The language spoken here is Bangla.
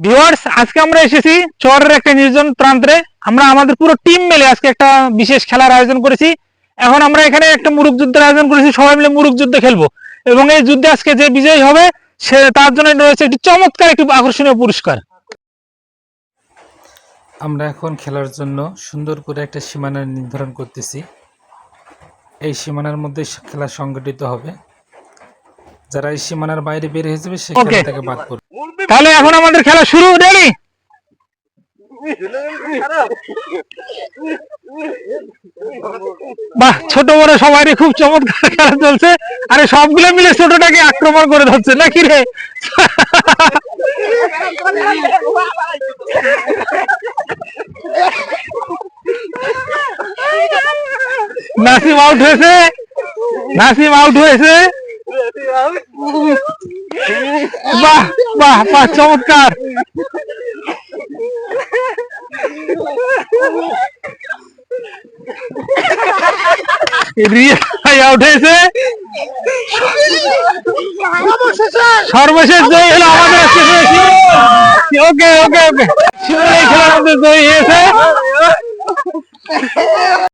ভিউয়ার্স আজকে আমরা এসেছি চরের একটা নির্জন প্রান্তে। আমরা আমাদের পুরো টিম মিলে আজকে একটা বিশেষ খেলার আয়োজন করেছি। এখন আমরা এখানে একটা মুরুক যুদ্ধের আয়োজন করেছি সবাই মিলে মুরুক যুদ্ধ খেলব। এবং এই যুদ্ধে আজকে যে বিজয়ী হবে সে তার জন্য রয়েছে একটি চমৎকার একটি আকর্ষণীয় পুরস্কার। আমরা এখন খেলার জন্য সুন্দর করে একটা সীমানা নির্ধারণ করতেছি। এই সীমানার মধ্যে খেলা সংগঠিত হবে। যারা এই সীমানার বাইরে বের হয়ে যাবে সে. খেলা থেকে বাদ পড়বে। তাহলে এখন আমাদের খেলা শুরু, রেডি? বাহ, ছোট বড় সবারই খুব চমৎকার খেলা চলছে। আরে সবগুলো মিলে ছোটটাকে আক্রমণ করে ধরছে, নাকি রে? নাসিম আউট হয়েছে। নাসিম আউট হয়েছে। বাহ বাহ বাহ চমৎকার রিয়া আউট হয়েছে সর্বশেষ জয়ী হলো আমাদের আজকে ওকে ওকে ওকে শিমুল এই খেলার মধ্যে জয়ী হয়েছে